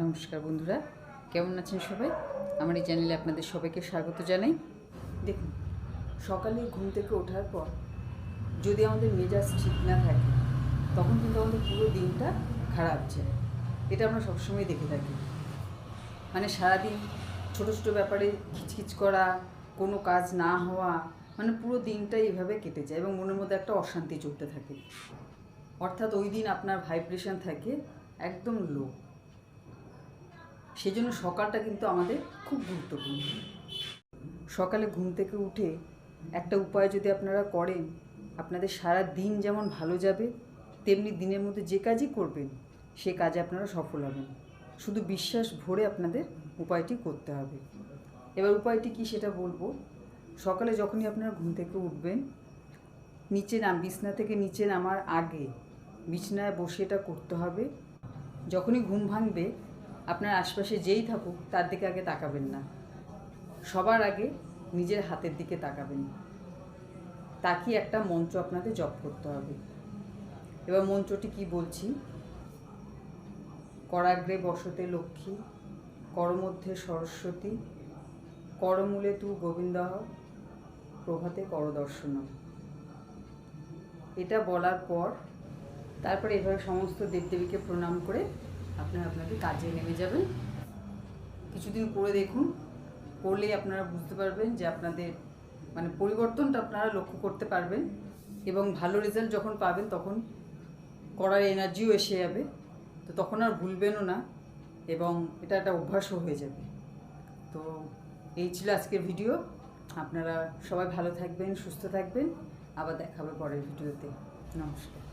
নমস্কার বন্ধুরা, কেমন আছেন সবাই? আমার এই চ্যানেলে আপনাদের সবাইকে স্বাগত জানাই। দেখুন, সকালে ঘুম থেকে ওঠার পর যদি আমাদের মেজাজ ঠিক না থাকে, তখন কিন্তু আমাদের পুরো দিনটা খারাপ যায়। এটা আমরা সবসময় দেখে থাকি। মানে সারাদিন ছোটো ছোটো ব্যাপারে খিচখিচ করা, কোনো কাজ না হওয়া মানে পুরো দিনটাই এভাবে কেটে যায় এবং মনের মধ্যে একটা অশান্তি চলতে থাকে। অর্থাৎ ওই দিন আপনার ভাইব্রেশন থাকে একদম লো সেজন্য সকালটা কিন্তু আমাদের খুব গুরুত্বপূর্ণ। সকালে ঘুম থেকে উঠে একটা উপায় যদি আপনারা করেন, আপনাদের সারা দিন যেমন ভালো যাবে, তেমনি দিনের মধ্যে যে কাজই করবেন, সে কাজে আপনারা সফল হবেন। শুধু বিশ্বাস ভরে আপনাদের উপায়টি করতে হবে। এবার উপায়টি কি সেটা বলব? সকালে যখনই আপনারা ঘুম থেকে উঠবেন, নিচে নাম, বিছনা থেকে নিচে নামার আগে বিছনায় বসে এটা করতে হবে। যখনই ঘুম ভাঙবে আপনার আশপাশে যেই থাকুক, তার দিকে আগে তাকাবেন না। সবার আগে নিজের হাতের দিকে তাকাবেন। তাকিয়ে একটা মন্ত্র আপনাকে জপ করতে হবে। এবার মন্ত্রটি কি বলছি? করাগ্রে বসতে লক্ষ্মী, করমধ্যে সরস্বতী, করমূলে তু গোবিন্দ প্রভাতে করদর্শন। এটা বলার পর, তারপরে এভাবে সমস্ত দেবদেবীকে প্রণাম করে আপনারা আপনাকে কাজে নেমে যাবেন। কিছুদিন করে দেখুন করলেই আপনারা বুঝতে পারবেন যে আপনাদের মানে পরিবর্তনটা আপনারা লক্ষ্য করতে পারবেন এবং ভালো রেজাল্ট যখন পাবেন তখন করার এনার্জিও এসে যাবে। তো তখন আর ভুলবেনও না এবং এটা একটা অভ্যাসও হয়ে যাবে। তো এই ছিল আজকের ভিডিও আপনারা সবাই ভালো থাকবেন, সুস্থ থাকবেন। আবার দেখাবে পরের ভিডিওতে নমস্কার।